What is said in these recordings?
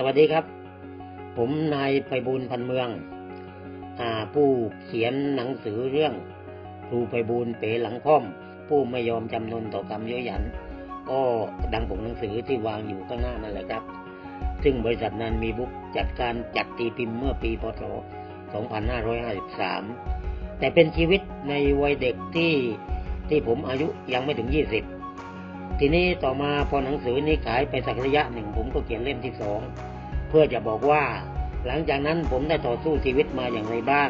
สวัสดีครับ ผมนายไพบูลพันเมืองอผู้เขียนหนังสือเรื่องครูไพบูลเป๋หลังค่อม ผู้ไม่ยอมจำนนต่อคำเย้ยหยัน ก็ดังปกหนังสือที่วางอยู่ข้างหน้านั่นแหละครับ ซึ่งบริษัทนันมีบุ๊กจัดการจัดตีพิมพ์เมื่อปีพศ 2553 แต่เป็นชีวิตในวัยเด็กที่ที่ผมอายุยังไม่ถึง 20 ทีนี้ต่อมาพอหนังสือนี้ขายไปสักระยะหนึ่ง ผมก็เขียนเล่มที่สองเพื่อจะบอกว่า หลังจากนั้นผมได้ต่อสู้ชีวิตมาอย่างไรบ้าง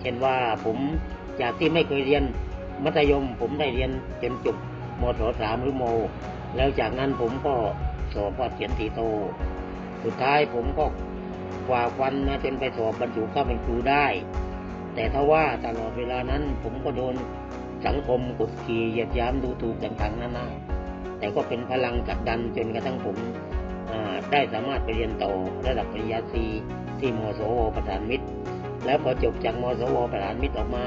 เช่นว่าผมจากที่ไม่เคยเรียนมัธยม ผมได้เรียนจนจบมศสามหรือโม แล้วจากนั้นผมก็สอบวัดเขียนสีโต สุดท้ายผมก็กว่าฟันมาจนไปสอบบรรจุเข้าเป็นครูได้ แต่ถ้าว่าตลอดเวลานั้นผมก็โดนสังคมกดขี่เหยียดย้ำดูถูกต่างๆนานา แต่ก็เป็นพลังจักดันจนกระทั่งผมได้สามารถไปเรียนต่อระดับปริญญาตรีที่มสวประธานมิตร แล้วพอจบจากมสวประธานมิตรออกมา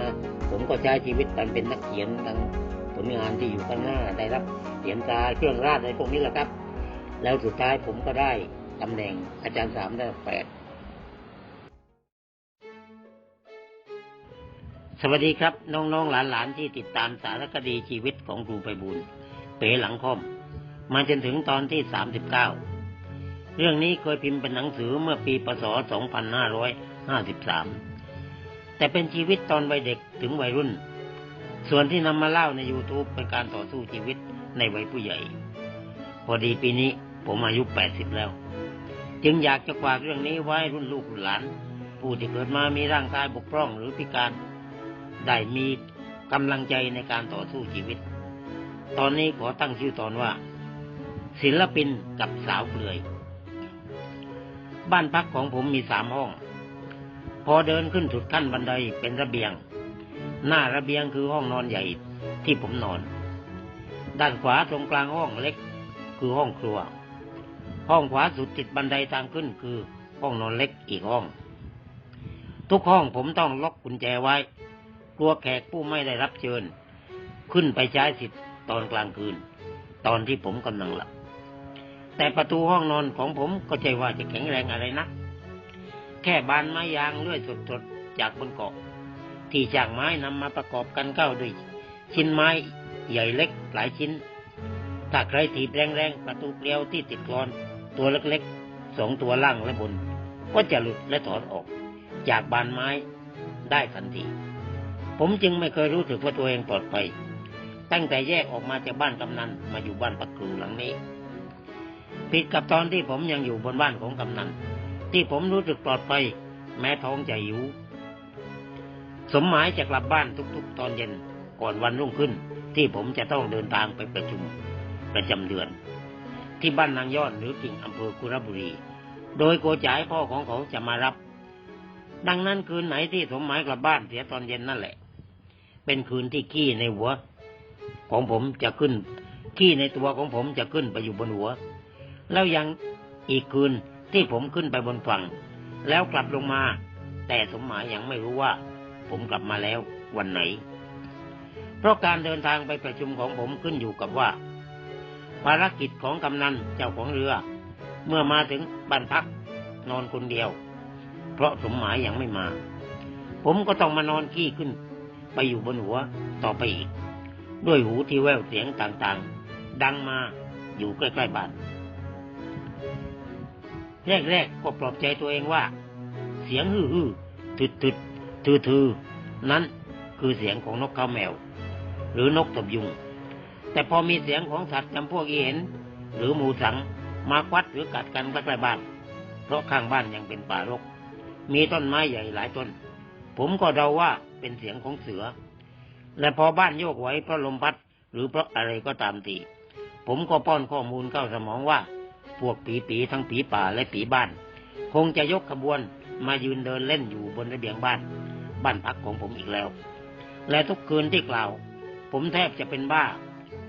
ผมก็ใช้ชีวิตเป็นนักเขียนทางผลงานที่อยู่ข้างหน้าได้รับเหรียญตราเครื่องราชอะไรพวกนี้แหละครับ แล้วสุดท้ายผมก็ได้ตำแหน่งอาจารย์สามระดับแปดสวัสดีครับ น้องๆหลานๆที่ติดตามสารคดีชีวิตของครูไปบุญ เป๋หลังค่อม มาจนถึงตอนที่สามสิบเก้าเรื่องนี้เคยพิมพ์เป็นหนังสือเมื่อปีพศ2553แต่เป็นชีวิตตอนวัยเด็กถึงวัยรุ่น ส่วนที่นำมาเล่าใน YouTube เป็นการต่อสู้ชีวิตในวัยผู้ใหญ่ พอดีปีนี้ผมอายุ80แล้ว จึงอยากจะฝากเรื่องนี้ไว้รุ่นลูกหลาน ผู้ที่เกิดมามีร่างกายบกพร่องหรือพิการ ได้มีกำลังใจในการต่อสู้ชีวิต ตอนนี้ขอตั้งชื่อตอนว่า ศิลปินกับสาวเปลือย บ้านพักของผมมีสามห้อง พอเดินขึ้นสุดขั้นบันไดเป็นระเบียง หน้าระเบียงคือห้องนอนใหญ่ที่ผมนอน ด้านขวาตรงกลางห้องเล็กคือห้องครัว ห้องขวาสุดติดบันไดทางขึ้นคือห้องนอนเล็กอีกห้อง ทุกห้องผมต้องล็อกกุญแจไว้ กลัวแขกผู้ไม่ได้รับเชิญ ขึ้นไปใช้สิทธิ์ ตอนกลางคืน ตอนที่ผมกำลังหลับ แต่ประตูห้องนอนของผมก็ใจว่าจะแข็งแรงอะไรนะแค่บานไม้ยางเลื่อยสดๆจากบนเกาะ ที่จากไม้นำมาประกอบกันเข้าด้วยชิ้นไม้ใหญ่เล็กหลายชิ้น ถ้าใครถีบแรงๆ ประตูเกลียวที่ติดกรอน ตัวเล็กๆสองตัวล่างและบน ก็จะหลุดและถอนออก จากบานไม้ได้ทันที ผมจึงไม่เคยรู้สึกว่าตัวเองปลอดภัย ตั้งแต่แยกออกมาจากบ้านกำนันมาอยู่บ้านปักครูหลังนี้ ผิดกับตอนที่ผมยังอยู่บนบ้านของกำนัน ที่ผมรู้สึกปลอดภัยแม้ท้องจะหิวสมหมายจะกลับบ้านทุกๆ ตอนเย็นก่อนวันรุ่งขึ้น ที่ผมจะต้องเดินทางไปประชุมประจำเดือน ที่บ้านนางยอดหรือกิ่งอำเภอกุรบุรี โดยโกจ่ายพ่อของเขาจะมารับ ดังนั้นคืนไหนที่สมหมายกลับบ้านเสียตอนเย็นนั่นแหละ เป็นคืนที่ขี้ในหัว ของผมจะขึ้น ขี้ในตัวของผมจะขึ้นไปอยู่บนหัว แล้วยังอีกคืนที่ผมขึ้นไปบนฝั่ง แล้วกลับลงมา แต่สมหมายยังไม่รู้ว่า ผมกลับมาแล้ววันไหน เพราะการเดินทางไปประชุมของผมขึ้นอยู่กับว่า ภารกิจของกำนันเจ้าของเรือ เมื่อมาถึงบ้านพักนอนคนเดียว เพราะสมหมายยังไม่มา ผมก็ต้องมานอนขี้ขึ้น ไปอยู่บนหัวต่อไปอีก ด้วยหูที่แววเสียงต่างๆ ดังมาอยู่ใกล้ๆบ้าน แรกๆก็ปลอบใจตัวเองว่า เสียงฮือฮือทึดทึดทือทือนั้นคือเสียงของนกเขาแมว หรือนกตบยุง แต่พอมีเสียงของสัตว์จำพวกอีเห็น หรือหมูสังมาควัดหรือกัดกันใกล้ๆบ้าน เพราะข้างบ้านยังเป็นป่ารก มีต้นไม้ใหญ่หลายต้น ผมก็เดาว่าเป็นเสียงของเสือ และพอบ้านโยกไหวเพราะลมพัดหรือเพราะอะไรก็ตามตีผมก็ป้อนข้อมูลเข้าสมองว่า พวกผีปีทั้งผีป่าและผีบ้าน คงจะยกขบวนมายืนเดินเล่นอยู่บนระเบียงบ้าน บ้านพักของผมอีกแล้ว และทุกคืนที่กล่าว ผมแทบจะเป็นบ้า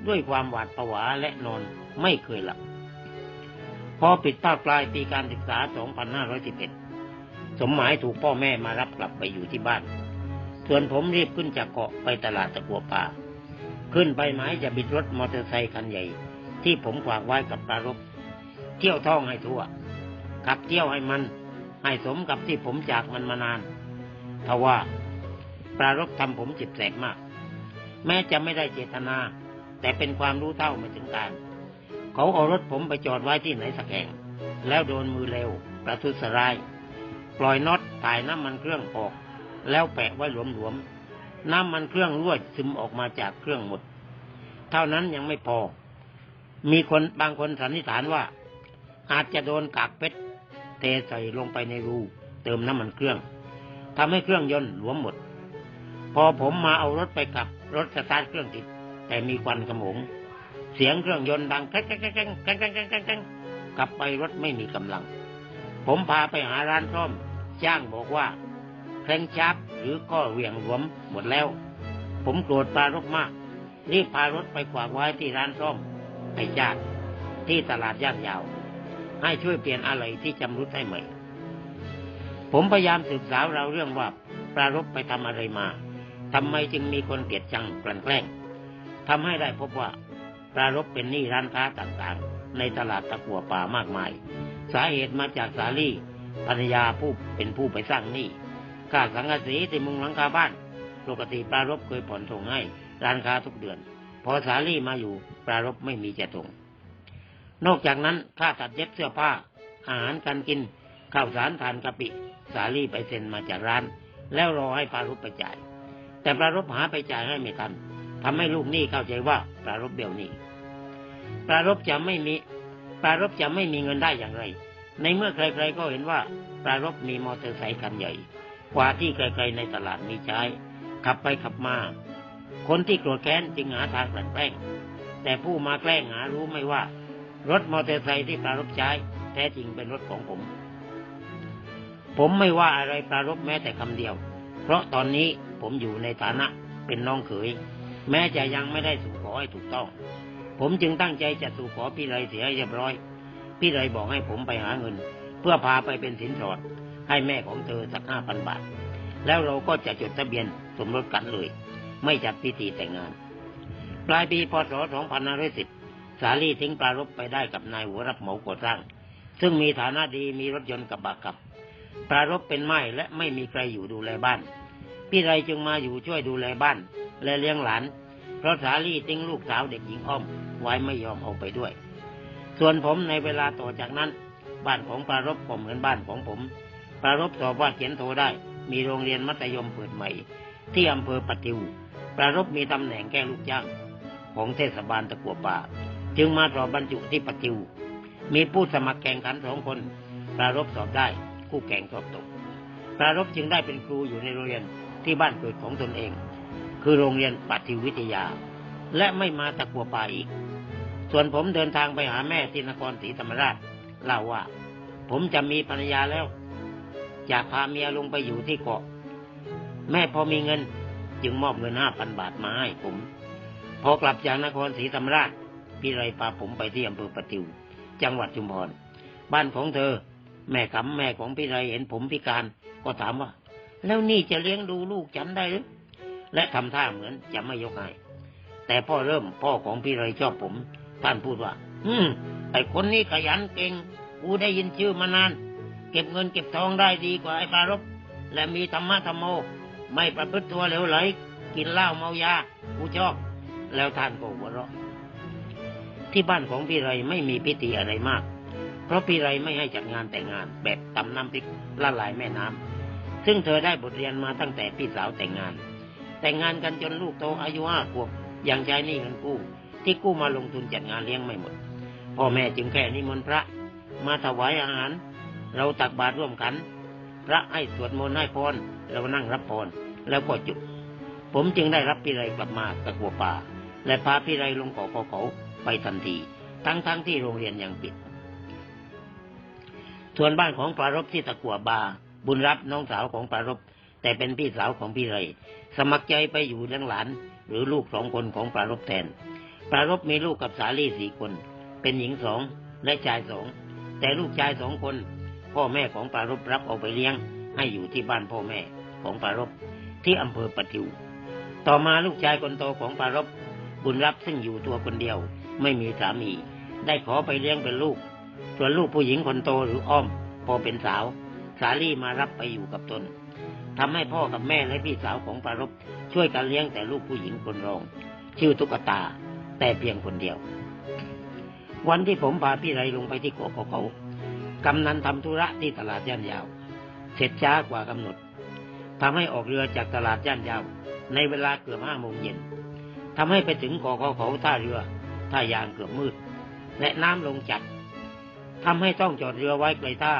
ด้วยความหวาดผวาและนอนไม่เคยหลับพอปิดภาคปลายปีการศึกษา 2511 สมหมายถูกพ่อแม่มารับกลับไปอยู่ที่บ้าน ส่วนผมรีบขึ้นจากเกาะไปตลาดตะกัวป่า ขึ้นไปหมายจะบิดรถมอเตอร์ไซค์คันใหญ่ ที่ผมฝากไว้กับปรารบเที่ยวท่องให้ทั่ว ขับเที่ยวให้มัน ให้สมกับที่ผมจากมันมานานทว่าปรารบทำผมจิตแสกมาก แม้จะไม่ได้เจตนา แต่เป็นความรู้เท่าไม่ถึงการ เขาเอารถผมไปจอดไว้ที่ไหนสักแห่ง แล้วโดนมือเร็ว ประทุษร้าย ปล่อยน็อตถ่ายน้ำมันเครื่องออก แล้วแปะไว้หลวมๆ น้ำมันเครื่องรั่วซึมออกมาจากเครื่องหมด เท่านั้นยังไม่พอ มีคนบางคนสันนิษฐานว่า อาจจะโดนกากเพชรเทใส่ลงไปในรูเติมน้ำมันเครื่องทำให้เครื่องยนต์หลวมหมด พอผมมาเอารถไปขับ รถสตาร์ทเครื่องติด แต่มีควันกระมง เสียงเครื่องยนต์ดังแกล้งแกล้งแกล้งแกล้งแกล้งแกล้งกลับไปรถไม่มีกำลัง ผมพาไปหาร้านซ่อมจ้างบอกว่า แคลงชักหรือก็เหวี่ยงหลวมหมดแล้ว ผมโกรธปลารถมากรีบพารถไปขวางไว้ที่ร้านซ่อมให้ญาติที่ตลาดย่านยาว ให้ช่วยเปลี่ยนอะไรที่จำรุดให้ใหม่ ผมพยายามสืบสาวเราเรื่องว่าปรารบไปทำอะไรมาทำไมจึงมีคนเกลียดชังกลั่นแกล้งทำให้ได้พบว่าปรารบเป็นหนี้ร้านค้าต่างๆ ในตลาดตะกัวป่ามากมาย สาเหตุมาจากสาลี่ภรรยาผู้เป็นผู้ไปสร้างหนี้ ค่าสังกะสีที่มุงหลังคาบ้าน ปกติปรารบเคยผ่อนส่งให้ร้านค้าทุกเดือน พอสาลี่มาอยู่ปรารบไม่มีจะส่ง นอกจากนั้นค่าตัดเย็บเสื้อผ้า อาหารการกินข้าวสารทานกะปิสาลี่ไปเซ็นมาจากร้าน แล้วรอให้ปรารบไปจ่าย แต่ปรารบหาไปจ่ายให้ไม่ทันทำให้ลูกหนี้เข้าใจว่าปรารบเบลหนี้ปรารบจะไม่มีปรารบจะไม่มีเงินได้อย่างไร ในเมื่อใครๆก็เห็นว่าปรารบมีมอเตอร์ไซค์คันใหญ่ กว่าที่ใครๆในตลาดมีใช้ ขับไปขับมา คนที่โกรธแค้นจึงหาทางกลั่นแกล้ง แต่ผู้มาแกล้งหารู้ไม่ว่า รถมอเตอร์ไซค์ที่ปรารบใช้ แท้จริงเป็นรถของผม ผมไม่ว่าอะไรปรารบแม้แต่คำเดียว เพราะตอนนี้ผมอยู่ในฐานะเป็นน้องเขย แม้จะยังไม่ได้สู่ขอให้ถูกต้อง ผมจึงตั้งใจจะสู่ขอพี่ไรเสียให้เรียบร้อย พี่ไรบอกให้ผมไปหาเงิน เพื่อพาไปเป็นสินสอด ให้แม่ของเธอสักห้าพันบาท แล้วเราก็จะจดทะเบียนสมรสกันเลย ไม่จัดพิธีแต่งงาน ปลายปีพศ 2510 สาลี่ทิ้งปลารบไปได้กับนายหัวรับเหมาก่อสร้าง ซึ่งมีฐานะดีมีรถยนต์กับบักกับ ปลารบเป็นไม้และไม่มีใครอยู่ดูแลบ้าน พี่ไรจึงมาอยู่ช่วยดูแลบ้าน และเลี้ยงหลาน เพราะสาลี่ทิ้งลูกสาวเด็กหญิงอ้อมไว้ไม่ยอมเอาไปด้วย ส่วนผมในเวลาต่อจากนั้นบ้านของปลารบก็เหมือนบ้านของผม ปลารบสอบว่าเขียนโทได้ มีโรงเรียนมัธยมเปิดใหม่ ที่อำเภอปติวปรารบมีตำแหน่งแก้ลูกจ้าง ของเทศบาลตะกัวป่า จึงมาสอบบรรจุที่ปติว มีผู้สมัครแข่งขันสองคน ปรารบสอบได้ คู่แข่งสอบตก ปรารบจึงได้เป็นครูอยู่ในโรงเรียนที่บ้านเกิดของตนเอง คือโรงเรียนปฏิววิทยา และไม่มาตะกัวป่าอีก ส่วนผมเดินทางไปหาแม่ที่นครศรีธรรมราชเล่าว่า ผมจะมีภรรยาแล้ว อยากพาเมียลงไปอยู่ที่เกาะ แม่พอมีเงิน จึงมอบเงินห้าพันบาทมาให้ผม พอกลับจากนครศรีธรรมราชพี่ไรพาผมไปที่อำเภอปะติว จังหวัดชุมพร บ้านของเธอ แม่กำแม่ของพี่ไรเห็นผมพิการก็ถามว่า แล้วนี่จะเลี้ยงดูลูกฉันได้หรือและทำท่าเหมือนจะไม่ยกให้แต่พ่อเริ่มพ่อของพี่ไรชอบผม ท่านพูดว่า อืมไอ้คนนี้ขยันเก่ง กูได้ยินชื่อมานาน เก็บเงินเก็บทองได้ดีกว่าไอ้ปารบและมีธรรมะธรรมโม ไม่ประพฤติตัวเหลวไหล กินเหล้าเมายากูชอบ แล้วท่านก็หัวเราะ ที่บ้านของพี่ไรไม่มีพิธีอะไรมาก เพราะพี่ไรไม่ให้จัดงานแต่งงาน แบบตำน้ำพริกละลายแม่น้ำซึ่งเธอได้บทเรียนมาตั้งแต่พี่สาวแต่งงาน แต่งงานกันจนลูกโตอายุห้าขวบยังใช้หนี้เงินกู้ ที่กู้มาลงทุนจัดงานเลี้ยงไม่หมดพ่อแม่จึงแค่นิมนต์พระ มาถวายอาหาร เราตักบาตรร่วมกัน พระให้สวดมนต์ให้พรเรานั่งรับพรแล้วก็จุดผมจึงได้รับพี่ไรกลับมาตะกัวป่า และพาพี่ไรลงเกาะเขาไปทันที ทั้งทั้งที่โรงเรียนยังปิด ส่วนบ้านของปรารบที่ตะกัวบา บุญรับน้องสาวของปรารบแต่เป็นพี่สาวของพี่ไร สมัครใจไปอยู่เลี้ยงหลาน หรือลูกสองคนของปรารบแทนปรารบมีลูกกับสาลี่สี่คน เป็นหญิงสองและชายสอง แต่ลูกชายสองคน พ่อแม่ของปารบรับเอาไปเลี้ยง ให้อยู่ที่บ้านพ่อแม่ของปารบที่อำเภอปะทิว ต่อมาลูกชายคนโตของปารบบุญรับซึ่งอยู่ตัวคนเดียว ไม่มีสามี ได้ขอไปเลี้ยงเป็นลูก ส่วนลูกผู้หญิงคนโตหรืออ้อม พอเป็นสาว สาลี่มารับไปอยู่กับตนทำให้พ่อกับแม่และพี่สาวของปารบช่วยกันเลี้ยงแต่ลูกผู้หญิงคนรอง ชื่อตุ๊กตา แต่เพียงคนเดียว วันที่ผมพาพี่ไรลงไปที่เกาะเขา กำนันทำธุระที่ตลาดย่านยาว เสร็จช้ากว่ากำหนดทำให้ออกเรือจากตลาดย่านยาว ในเวลาเกือบห้าโมงเย็นทำให้ไปถึงเกาะเขาเขาท่าเรือท่ายางเกือบมืด และน้ำลงจัดทำให้ต้องจอดเรือไว้ไกลท่า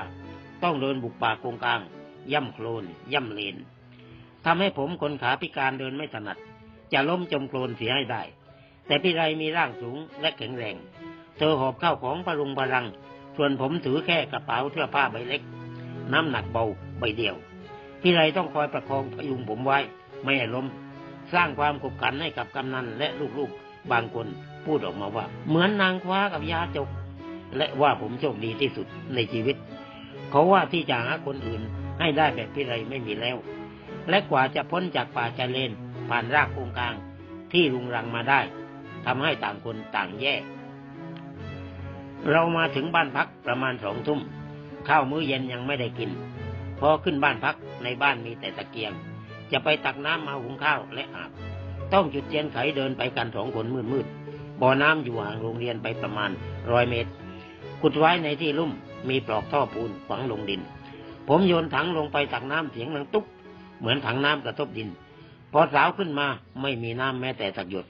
ต้องเดินบุกป่ากงกลาง ย่ำโคลน ย่ำเลนทำให้ผมคนขาพิการเดินไม่ถนัด จะล้มจมโคลนเสียให้ได้ แต่พี่ไรมีร่างสูงและแข็งแรง เธอหอบข้าวของประรุงบารัง ส่วนผมถือแค่กระเป๋าเสื้อผ้าใบเล็ก น้ำหนักเบาใบเดียว พี่ไรต้องคอยประคองพยุงผมไว้ ไม่ให้ล้ม สร้างความขบขันให้กับกำนันและลูกๆ บางคนพูดออกมาว่า เหมือนนางคว้ากับยาจก และว่าผมโชคดีที่สุดในชีวิต เขาว่าที่จะหาคนอื่นให้ได้แบบพี่ไรไม่มีแล้ว และกว่าจะพ้นจากป่าชายเลนผ่านรากโกงกลางที่รุงรังมาได้ทำให้ต่างคนต่างแยก เรามาถึงบ้านพักประมาณสองทุ่ม ข้าวมื้อเย็นยังไม่ได้กิน พอขึ้นบ้านพักในบ้านมีแต่ตะเกียง จะไปตักน้ำมาหุงข้าวและอาบ ต้องจุดเทียนไขเดินไปกันสองคนมืดๆบ่อน้ำอยู่ห่างโรงเรียนไปประมาณร้อยเมตร ขุดไว้ในที่ลุ่มมีปลอกท่อปูนฝังลงดิน ผมโยนถังลงไปตักน้ำเสียงดังตุ๊บเหมือนถังน้ำกระทบดิน พอสาวขึ้นมาไม่มีน้ำแม้แต่สักหยด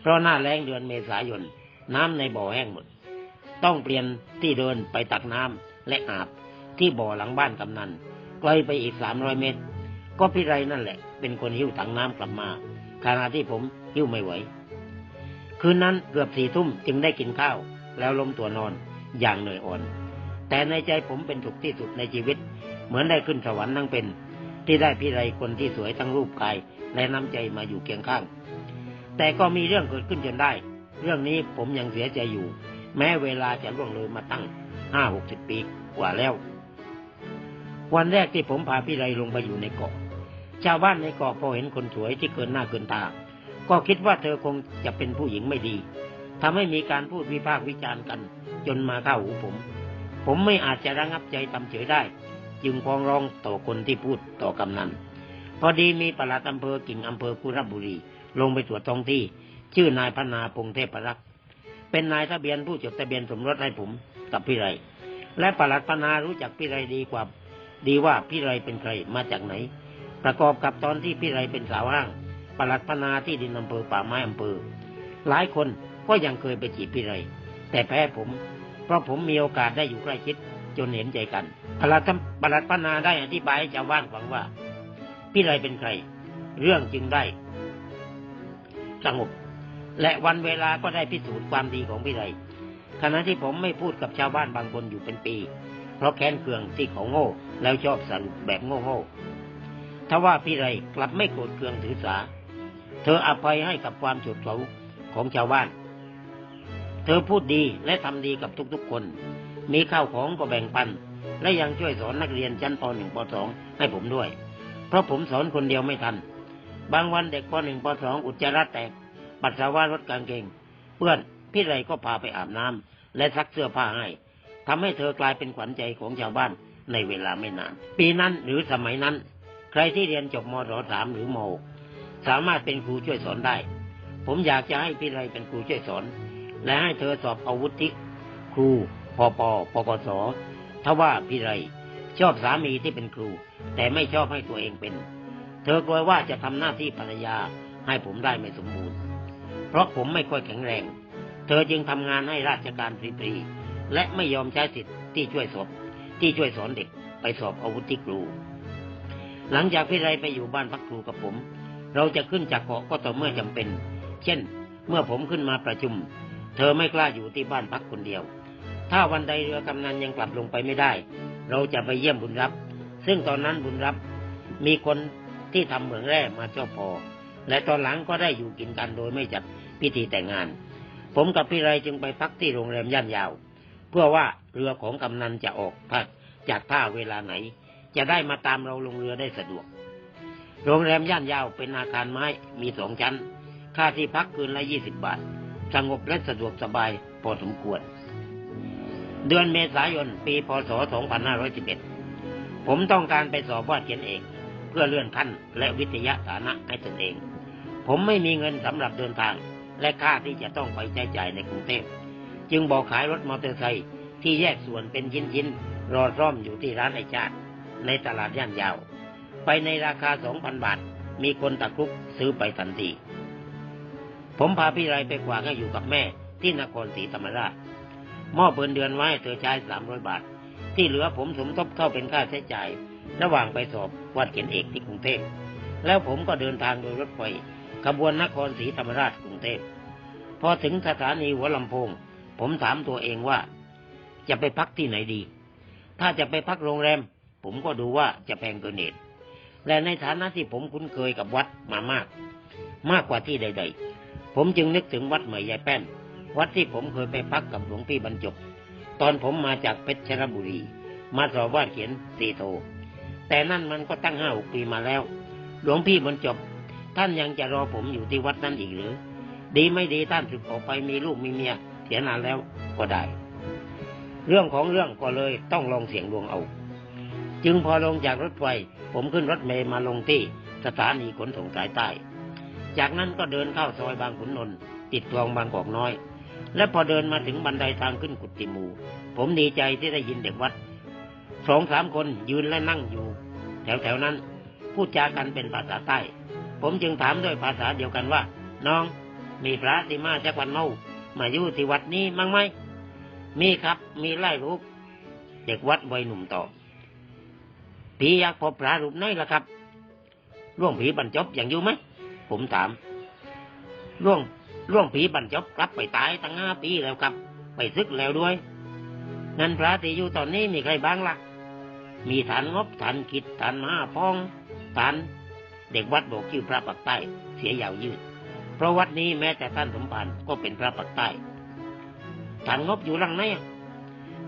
เพราะหน้าแรงเดือนเมษายน น้ำในบ่อแห้งหมด ต้องเปลี่ยนที่เดินไปตักน้ำและอาบที่บ่อหลังบ้านกำนันไกลไปอีกสามร้อยเมตร ก็พี่ไรนั่นแหละ เป็นคนหิ้วถังน้ำกลับมาขณะที่ผมหิ้วไม่ไหว คืนนั้นเกือบสี่ทุ่มจึงได้กินข้าว แล้วล้มตัวนอนอย่างเหนื่อยอ่อน แต่ในใจผมเป็นสุขที่สุดในชีวิต เหมือนได้ขึ้นสวรรค์นั่งเป็น ที่ได้พี่ไรคนที่สวยทั้งรูปกายและน้ำใจมาอยู่เคียงข้าง แต่ก็มีเรื่องเกิดขึ้นจนได้ เรื่องนี้ผมยังเสียใจอยู่ แม้เวลาจะล่วงเลยมาตั้งห้าหกสิบปีกว่าแล้ว วันแรกที่ผมพาพี่ไรลงไปอยู่ในเกาะ ชาวบ้านในเกาะพอเห็นคนสวยที่เกินหน้าเกินตา ก็คิดว่าเธอคงจะเป็นผู้หญิงไม่ดีทำให้มีการพูดวิพากษ์วิจารณ์กัน จนมาเข้าหูผม ผมไม่อาจจะระงับใจทำเฉยได้ จึงฟ้องร้องต่อคนที่พูดต่อกำนันพอดีมีปลัดอำเภอกิ่งอำเภอกุรบุรี ลงไปตรวจท้องที่ ชื่อนายพนาพงเทพรักษ์ เป็นนายทะเบียนผู้จดทะเบียนสมรสให้ผมกับพี่ไร และปลัดพนารู้จักพี่ไรดีกว่า ดีว่าพี่ไรเป็นใครมาจากไหน ประกอบกับตอนที่พี่ไรเป็นสาวห้างปลัดพนาที่ดินอำเภอป่าไม้อำเภอ หลายคนก็ยังเคยไปจีบพี่ไร แต่แพ้ผม เพราะผมมีโอกาสได้อยู่ใกล้ชิดจนเห็นใจกันปลัดปลัดพนาได้อธิบายให้ชาวบ้านฟังว่า พี่ไรเป็นใคร เรื่องจึงได้สงบ และวันเวลาก็ได้พิสูจน์ความดีของพี่ไรขณะที่ผมไม่พูดกับชาวบ้านบางคนอยู่เป็นปี เพราะแค้นเคืองที่เขาโง่ แล้วชอบสรุปแบบโง่ๆถ้าว่าพี่ไรกลับไม่โกรธเคืองถือสา เธออภัยให้กับความโฉดเฉาของชาวบ้าน เธอพูดดีและทำดีกับทุกๆคน มีข้าวของก็แบ่งปัน และยังช่วยสอนนักเรียนชั้นป .1 ป .2 ให้ผมด้วย เพราะผมสอนคนเดียวไม่ทัน บางวันเด็กป .1 ป .2 อุจจาระแตก ปัสสาวะรถกางเกงเพื่อนพี่ไรก็พาไปอาบน้ำและซักเสื้อผ้าให้ทำให้เธอกลายเป็นขวัญใจของชาวบ้านในเวลาไม่นาน ปีนั้นหรือสมัยนั้น ใครที่เรียนจบมศสามหรือมสามารถเป็นครูช่วยสอนได้ ผมอยากจะให้พี่ไรเป็นครูช่วยสอน และให้เธอสอบอาวุธิครูพปปปสถ้าว่าพี่ไรชอบสามีที่เป็นครู แต่ไม่ชอบให้ตัวเองเป็น เธอกลัวว่าจะทำหน้าที่ภรรยาให้ผมได้ไม่สมบูรณ์ ราะผมไม่ค่อยแข็งแรง เธอจึงทำงานให้ราชการฟรีๆและไม่ยอมใช้สิทธิ์ที่ช่วยสอบที่ช่วยสอนเด็กไปสอบอาวุธที่ครู หลังจากพี่ไรไปอยู่บ้านพักครูกับผม เราจะขึ้นจากเกาะก็ต่อเมื่อจำเป็น เช่น เมื่อผมขึ้นมาประชุม เธอไม่กล้าอยู่ที่บ้านพักคนเดียว ถ้าวันใดเรือกำนันยังกลับลงไปไม่ได้ เราจะไปเยี่ยมบุญรับ ซึ่งตอนนั้นบุญรับ มีคนที่ทำเหมืองแร่มาเจ้าพอ และตอนหลังก็ได้อยู่กินกันโดยไม่จัด พิธีแต่งงาน ผมกับพี่ไรจึงไปพักที่โรงแรมย่านยาว เพื่อว่าเรือของกำนันจะออกพักจากท่าเวลาไหน จะได้มาตามเราลงเรือได้สะดวก โรงแรมย่านยาวเป็นอาคารไม้มีสองชั้น ค่าที่พักคืนละยี่สิบบาท สงบและสะดวกสบายพอสมควร เดือนเมษายนปีพศ 2511 ผมต้องการไปสอบวาดเขียนเองเพื่อเลื่อนขั้นและวิทยาฐานะให้ตนเอง ผมไม่มีเงินสำหรับเดินทาง และค่าที่จะต้องไปใช้จ่ายในกรุงเทพจึงบอกขายรถมอเตอร์ไซค์ที่แยกส่วนเป็นชิ้นๆ รอร่อมอยู่ที่ร้านไอชาติ ในตลาดย่านยาว ไปในราคา2,000บาท มีคนตะครุบซื้อไปทันที ผมพาพี่ไรไปกวางให้อยู่กับแม่ที่นครศรีธรรมราชมอบเงินเดือนไว้เธอใช้สามร้อยบาท ที่เหลือผมสมทบเข้าเป็นค่าใช้จ่าย ระหว่างไปสอบวาดเขียนเอกที่กรุงเทพแล้วผมก็เดินทางโดยรถไฟขบวนนครศรีธรรมราชกร งเทพพอถึงสถานีหัวลำโพง ผมถามตัวเองว่า จะไปพักที่ไหนดี ถ้าจะไปพักโรงแรม ผมก็ดูว่าจะแพงเกินเหตุและในฐานะที่ผมคุ้นเคยกับวัดมามาก มากกว่าที่ใด ๆ ผมจึงนึกถึงวัดใหม่ยายแป้น วัดที่ผมเคยไปพักกับหลวงพี่บรรจบ ตอนผมมาจากเพชรบุรี มาสอบวาดเขียนสีโท แต่นั่นมันก็ตั้งห้าหกปีมาแล้ว หลวงพี่บรรจบ ท่านยังจะรอผมอยู่ที่วัดนั้นอีกหรือ ดีไม่ดีท่านสึกออกไปมีลูกมีเมียเสียนานแล้วก็ได้ เรื่องของเรื่องก็เลยต้องลองเสียงดวงเอา จึงพอลงจากรถไฟผมขึ้นรถเมล์มาลงที่สถานีขนส่งสายใต้ จากนั้นก็เดินเข้าซอยบางขุนนนท์ติดคลองบางกอกน้อย และพอเดินมาถึงบันไดทางขึ้นกุฏิมู ผมดีใจที่ได้ยินเด็กวัดสองสามคนยืนและนั่งอยู่ แถวๆนั้นพูดจากันเป็นภาษาใต้ ผมจึงถามด้วยภาษาเดียวกันว่า น้อง มีพระที่มาจากวันเมา มาอยู่ที่วัดนี้มั้งไหม มีครับ มีไล่รูป เด็กวัดวัยหนุ่มต่อบผีอยากพบพระรูปไหนล่ะครับร่วงผีบรรจบอย่างอยู่ไหม ผมถามร่วงร่วงผีบรรจบกลับไปตายตั้งห้าปีแล้วครับ ไปซึกแล้วด้วยงั้นพระที่อยู่ตอนนี้มีใครบ้างล่ะ มีฐานงบฐานกิจฐานมหาพองฐานเด็กวัดบอกชื่อพระปักใต้เสียยาวยืด เพราะวัดนี้แม้แต่ท่านสมภารก็เป็นพระปักใต้ฐานงบอยู่หลังไหน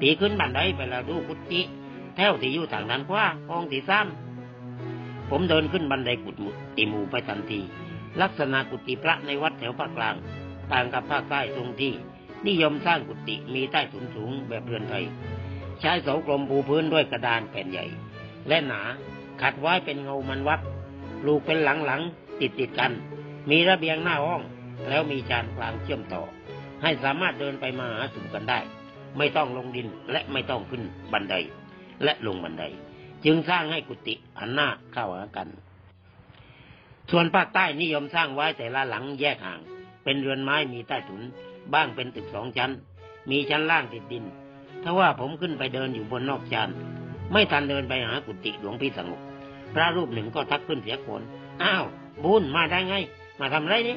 ตีขึ้นบันไดไปแล้วดูกุฏิแถวที่อยู่ทางนั้นกว่าห้องที่ซ้ำผมเดินขึ้นบันไดกุฏิติหมูไปทันที ลักษณะกุฏิพระในวัดแถวภาคกลาง ต่างกับภาคใต้ตรงที่ นิยมสร้างกุฏิมีใต้ถุนสูงแบบเรือนไทย ใช้เสากลมปูพื้นด้วยกระดานแผ่นใหญ่ และหนาขัดไว้เป็นเงามันวัดปลูกเป็นหลังๆติดติดๆกัน มีระเบียงหน้าห้อง แล้วมีจานกลางเชื่อมต่อ ให้สามารถเดินไปมาหาสู่กันได้ ไม่ต้องลงดินและไม่ต้องขึ้นบันได และลงบันได จึงสร้างให้กุฏิหันหน้าเข้าหากัน ส่วนภาคใต้นิยมสร้างไว้แต่ละหลังแยกห่าง เป็นเรือนไม้มีใต้ถุน บ้างเป็นตึกสองชั้น มีชั้นล่างติดดินถ้าว่าผมขึ้นไปเดินอยู่บนนอกจานไม่ทันเดินไปหากุฏิหลวงพี่สงบพระรูปหนึ่งก็ทักขึ้นเสียคนอ้าวบุญมาได้ไง มาทำไรนี่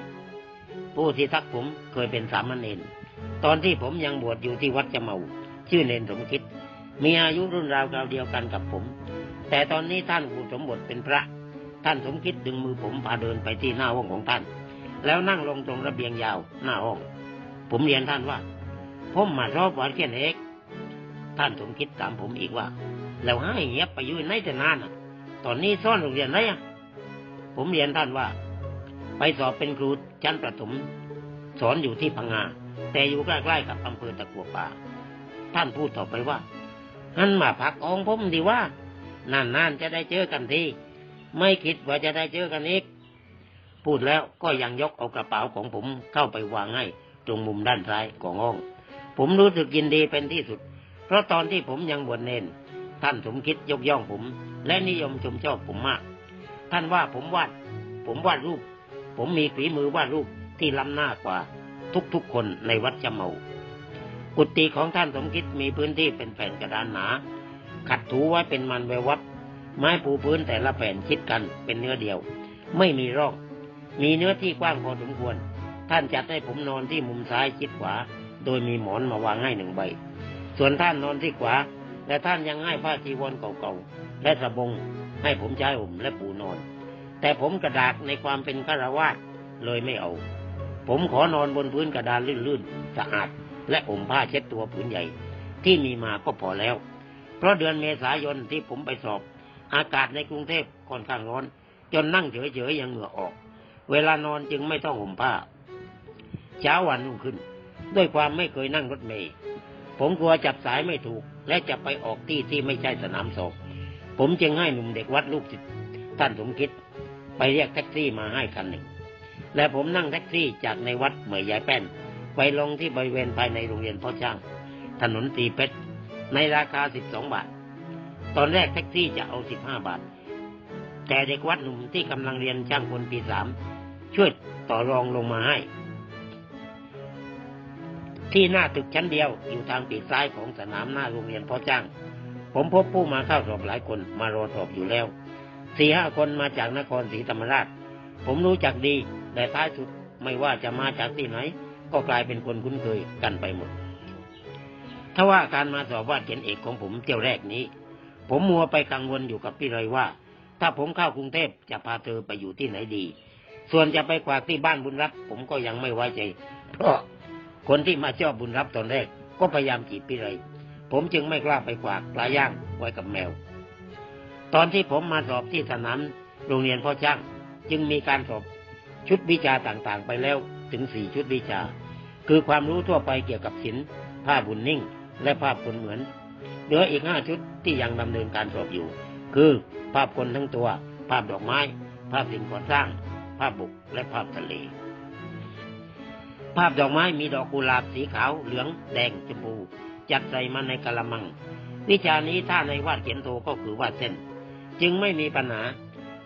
ผู้ที่ทักผมเคยเป็นสามเณรตอนที่ผมยังบวชอยู่ที่วัดจำเมา ชื่อเนนสมคิด มีอายุรุ่นราวคราวเดียวกันกับผม แต่ตอนนี้ท่านผู้สมบทเป็นพระ ท่านสมคิดดึงมือผมพาเดินไปที่หน้าห้องของท่าน แล้วนั่งลงตรงระเบียงยาวหน้าห้อง ผมเรียนท่านว่า ผมมาชอบวาดเขียนเอกท่านสมคิดถามผมอีกว่า แล้วให้เงียบไปอยู่ในแต่นานอะ ตอนนี้ซ่อนโรงเรียนไหนอะผมเรียนท่านว่า ไปสอบเป็นครูชั้นประถมสอนอยู่ที่พังงาแต่อยู่ใกล้ๆกับอำเภอตะกัวป่า ท่านพูดต่อไปว่างั้นมาพักองผมดีว่านานๆจะได้เจอกันทีไม่คิดว่าจะได้เจอกันอีกพูดแล้วก็ยังยกเอากระเป๋าของผมเข้าไปวางให้ตรงมุมด้านซ้ายของห้อง ผมรู้สึกยินดีเป็นที่สุด เพราะตอนที่ผมยังบวชเนน ท่านสมคิดยกย่องผม และนิยมชมชอบผมมาก ท่านว่าผมวาด ผมวาดรูป ผมมีฝีมือวาดรูปที่ล้ำหน้ากว่าทุกๆคนในวัดจำเมากุฏิของท่านสมคิดมีพื้นที่เป็นแผ่นกระดานหนา ขัดถูไว้เป็นมันแวววับไม้ปูพื้นแต่ละแผ่นชิดกันเป็นเนื้อเดียว ไม่มีร่อง มีเนื้อที่กว้างพอสมควร ท่านจัดให้ผมนอนที่มุมซ้ายชิดขวา โดยมีหมอนมาวางให้หนึ่งใบ ส่วนท่านนอนที่ขวา และท่านยังให้ผ้าจีวรเก่าๆและสบงให้ผมใช้ห่มและปูนอน แต่ผมกระดากในความเป็นฆราวาสเลยไม่เอา ผมขอนอนบนพื้นกระดานลื่นๆ สะอาด และห่มผ้าเช็ดตัวผืนใหญ่ ที่มีมาก็พอแล้ว เพราะเดือนเมษายนที่ผมไปสอบ อากาศในกรุงเทพค่อนข้างร้อน จนนั่งเฉยๆยังเหงื่อออก เวลานอนจึงไม่ต้องห่มผ้า เช้าวันรุ่งขึ้น ด้วยความไม่เคยนั่งรถเมล์ผผมกลัวจับสายไม่ถูก และจะไปออกที่ที่ไม่ใช่สนามสอบผมจึงให้หนุ่มเด็กวัดลูกศิษย์ท่านสมคิด ไปเรียกแท็กซี่มาให้คันหนึ่ง และผมนั่งแท็กซี่จากในวัดเหมยยายแป้น ไปลงที่บริเวณภายในโรงเรียนพ่อช่าง ถนนตีเพชร ในราคา12บสองบาท ตอนแรกแท็กซี่จะเอา15บาท แต่เด็กวัดหนุ่มที่กำลังเรียนช่างคนปีสามช่วยต่อรองลงมาให้ ที่หน้าตึกชั้นเดียวอยู่ทางปีกซ้ายของสนามหน้าโรงเรียนพ่อจ้าง ผมพบผู้มาเข้าสอบหลายคนมารอสอบอยู่แล้ว สี่ห้าคนมาจากนครศรีธรรมราช ผมรู้จักดี แต่ท้ายสุดไม่ว่าจะมาจากที่ไหน ก็กลายเป็นคนคุ้นเคยกันไปหมดถ้าว่าการมาสอบวาดเขียนเอกของผมเที่ยวแรกนี้ ผมมัวไปกังวลอยู่กับพี่เลยว่า ถ้าผมเข้ากรุงเทพจะพาเธอไปอยู่ที่ไหนดี ส่วนจะไปกวากที่บ้านบุญรับ ผมก็ยังไม่ไว้ใจ เพราะคนที่มาชอบบุญรับตอนแรก ก็พยายามจีบพี่เลย ผมจึงไม่กล้าไปกวากปลาย่างไว้กับแมว ตอนที่ผมมาสอบที่สนามโรงเรียนพ่อช่างจึงมีการสอบชุดวิชาต่างๆ ไปแล้วถึงสี่ชุดวิชา คือความรู้ทั่วไปเกี่ยวกับศิลป์ภาพบุญนิ่ง และภาพคนเหมือนเหลืออีกห้าชุดที่ยังดำเนินการสอบอยู่ คือภาพคนทั้งตัว ภาพดอกไม้ ภาพสิ่งก่อสร้าง ภาพบุกและภาพทะเล ภาพดอกไม้มีดอกกุหลาบสีขาวเหลือง แดงชมพูจัดใส่มาในกะละมัง วิชานี้ถ้าในวาดเขียนโทก็คือวาดเส้น จึงไม่มีปัญหา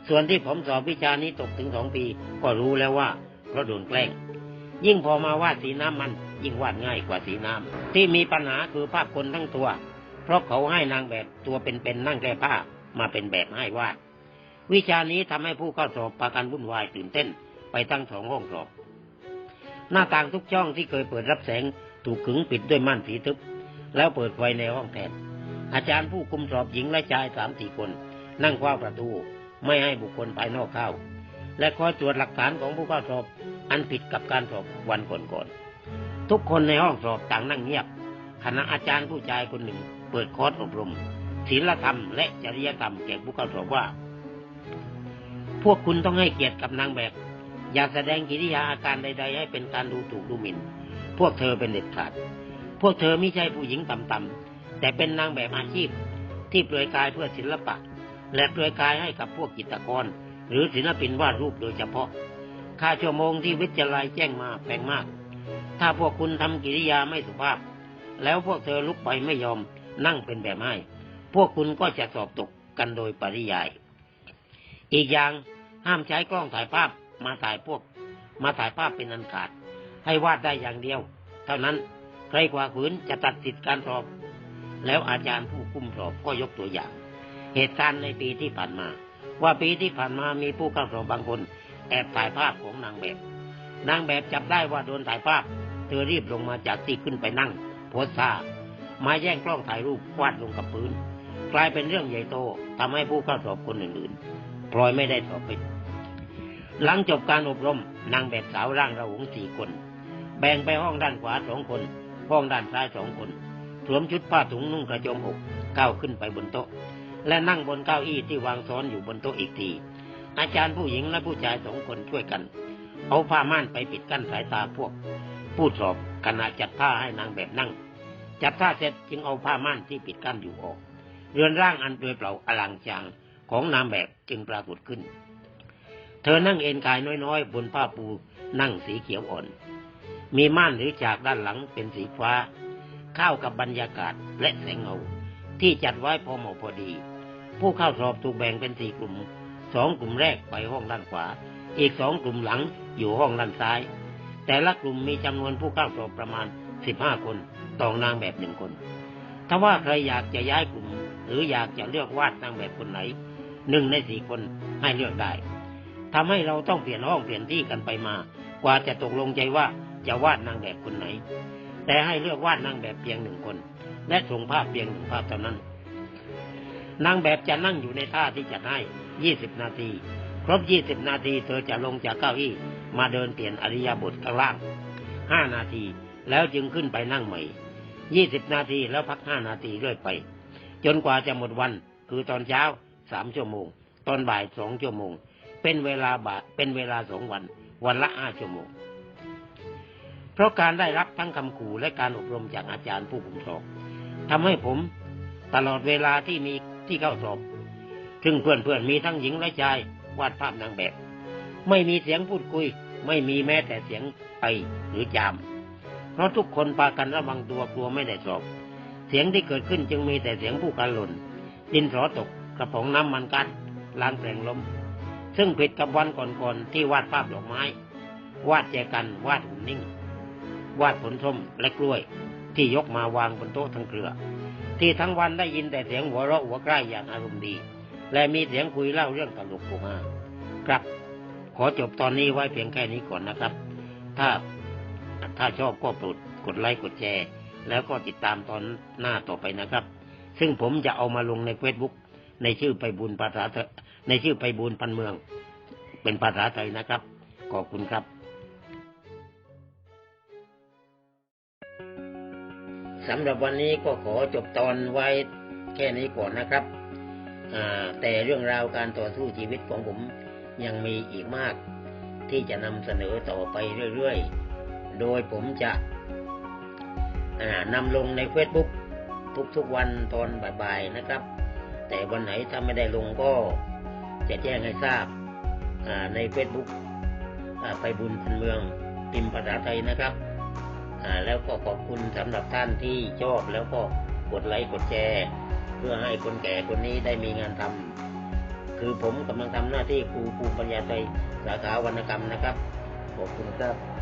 ส่วนที่ผมสอบวิชานี้ตกถึงสองปี ก็รู้แล้วว่าเพราะโดนแกล้ง ยิ่งพอมาวาดสีน้ำมัน ยิ่งวาดง่ายกว่าสีน้ำที่มีปัญหาคือภาพคนทั้งตัว เพราะเขาให้นางแบบตัวเป็นๆนั่งแก้ผ้ามาเป็นแบบให้วาด วิชานี้ทำให้ผู้เข้าสอบปากันวุ่นวายตื่นเต้นไปตั้งสองห้องสอบ หน้าต่างทุกช่องที่เคยเปิดรับแสงถูกขึงปิดด้วยม่านสีทึบ แล้วเปิดไฟในห้องแทนอาจารย์ผู้คุมสอบหญิงและชายสามสี่คน นั่งเฝ้าประตูไม่ให้บุคคลภายนอกเข้า และคอยตรวจหลักฐานของผู้เข้าสอบ อันผิดกับการสอบวันก่อนๆทุกคนในห้องสอบต่างนั่งเงียบคณะอาจารย์ผู้ชายคนหนึ่ง เปิดคอร์สอบรมศีลธรรมและจริยธรรมแก่ผู้เข้าสอบว่า พวกคุณต้องให้เกียรติกับนางแบบ อย่าแสดงกิริยาอาการใด ๆ ให้เป็นการดูถูกดูหมิ่น พวกเธอเป็นเด็ดขาด พวกเธอไม่ใช่ผู้หญิงต่ำๆแต่เป็นนางแบบอาชีพที่เปลือยกายเพื่อศิลปะ และเปลือยกายให้กับพวกจิตกร หรือศิลปินวาดรูปโดยเฉพาะ ค่าชั่วโมงที่วิทยาลัยแจ้งมาแพงมาก ถ้าพวกคุณทำกิริยาไม่สุภาพ แล้วพวกเธอลุกไปไม่ยอมนั่งเป็นแบบให้ พวกคุณก็จะสอบตกกันโดยปริยาย อีกอย่างห้ามใช้กล้องถ่ายภาพมาถ่ายพวก มาถ่ายภาพเป็นอันขาด ให้วาดได้อย่างเดียว เท่านั้นใครกว่าขืนจะตัดสิทธิการสอบ แล้วอาจารย์ผู้คุ้มสอบก็ยกตัวอย่าง เหตุการณ์ในปีที่ผ่านมา ว่าปีที่ผ่านมามีผู้เข้าสอบบางคน แอบถ่ายภาพของนางแบบ นางแบบจับได้ว่าโดนถ่ายภาพ เธอรีบลงมาจากที่ขึ้นไปนั่งโพสท่ามาแย่งกล้องถ่ายรูปวาดลงกับพื้น กลายเป็นเรื่องใหญ่โตทำให้ผู้เข้าสอบคนอื่นๆพลอยไม่ได้สอบไปหลังจบการอบรมนางแบบสาวร่างระหงสี่คน แบ่งไปห้องด้านขวาสองคน ห้องด้านซ้ายสองคนสวมชุดผ้าถุงนุ่งกระโจมอกก้าวขึ้นไปบนโต๊ะ และนั่งบนเก้าอี้ที่วางซ้อนอยู่บนโต๊ะอีกที อาจารย์ผู้หญิงและผู้ชายสองคนช่วยกัน เอาผ้าม่านไปปิดกั้นสายตาพวก ผู้สอบขณะจัดท่าให้นางแบบนั่ง จัดท่าเสร็จจึงเอาผ้าม่านที่ปิดกั้นอยู่ออก เรือนร่างอันเปลือยเปล่าอลังจางของนางแบบจึงปรากฏขึ้น เธอนั่งเอนกายน้อยๆ บนผ้าปูนั่งสีเขียวอ่อน มีม่านหรือจากด้านหลังเป็นสีฟ้า เข้ากับบรรยากาศและแสงเงาที่จัดไว้พอเหมาะพอดี ผู้เข้าสอบถูกแบ่งเป็นสี่กลุ่ม สองกลุ่มแรกไปห้องด้านขวา อีกสองกลุ่มหลังอยู่ห้องด้านซ้าย แต่ละกลุ่มมีจำนวนผู้เข้าสอบประมาณสิบห้าคนต่อนางแบบหนึ่งคน ถ้าว่าใครอยากจะย้ายกลุ่ม หรืออยากจะเลือกวาดนางแบบคนไหนหนึ่งในสี่คนให้เลือกได้ทำให้เราต้องเปลี่ยนห้องเปลี่ยนที่กันไปมา กว่าจะตกลงใจว่าจะวาดนางแบบคนไหน แต่ให้เลือกวาดนางแบบเพียงหนึ่งคน และส่งภาพเพียงหนึ่งภาพเท่านั้น นางแบบจะนั่งอยู่ในท่าที่จะให้ยี่สิบนาที ครบยี่สิบนาทีเธอจะลงจากเก้าอี้มาเดินเปลี่ยนอริยบทข้างล่างห้านาทีแล้วจึงขึ้นไปนั่งใหม่ยี่สิบนาทีแล้วพักห้านาทีเรื่อยไป จนกว่าจะหมดวันคือตอนเช้าสามชั่วโมง ตอนบ่ายสองชั่วโมง เป็นเวลาบาเป็นเวลาสองวัน วันละห้าชั่วโมง เพราะการได้รับทั้งคำขู่และการอบรมจากอาจารย์ผู้คุ้มครองทำให้ผม ตลอดเวลาที่มี ที่เข้าสอบ ซึ่งเพื่อนๆมีทั้งหญิงและชายวาดภาพนางแบบ ไม่มีเสียงพูดคุย ไม่มีแม้แต่เสียงไปหรือจาม เพราะทุกคนปากันระวังตัวกลัวไม่ได้สอบ เสียงที่เกิดขึ้นจึงมีแต่เสียงผู้การหล่น ดินสอตกกระป๋องน้ำมันกัดล้างแปลงลม ซึ่งผิดกับวันก่อนๆที่วาดภาพดอกไม้ วาดแจกันวาดหุ่นนิ่ง วาดผลส้มและกล้วยที่ยกมาวางบนโต๊ะทั้งเครือ ที่ทั้งวันได้ยินแต่เสียงหัวเราะหัวใกล้อย่างอารมณ์ดี และมีเสียงคุยเล่าเรื่องตลกโปกฮาครับ ขอจบตอนนี้ไว้เพียงแค่นี้ก่อนนะครับ ถ้าถ้าชอบก็โปรดกดไลค์กดแชร์ แล้วก็ติดตามตอนหน้าต่อไปนะครับ ซึ่งผมจะเอามาลงในเฟซบุ๊กในชื่อไปบุญภาษาในชื่อไปบุญปันเมือง เป็นภาษาไทยนะครับขอบคุณครับ สำหรับวันนี้ก็ขอจบตอนไว้แค่นี้ก่อนนะครับ แต่เรื่องราวการต่อสู้ชีวิตของผมยังมีอีกมาก ที่จะนำเสนอต่อไปเรื่อยๆ โดยผมจะนำลงใน Facebook ทุกๆวันตอนบ่ายๆนะครับ แต่วันไหนถ้าไม่ได้ลงก็จะแจ้งให้ทราบใน Facebook ไปบุญพันเมืองพิมพ์ภาษาไทยนะครับ แล้วก็ขอบคุณสำหรับท่านที่ชอบแล้วก็กดไลค์กดแชร์ เพื่อให้คนแก่คนนี้ได้มีงานทำคือผมกำลังทำหน้าที่ครูภูมิปัญญาไทยสาขาวรรณกรรมนะครับขอบคุณครับ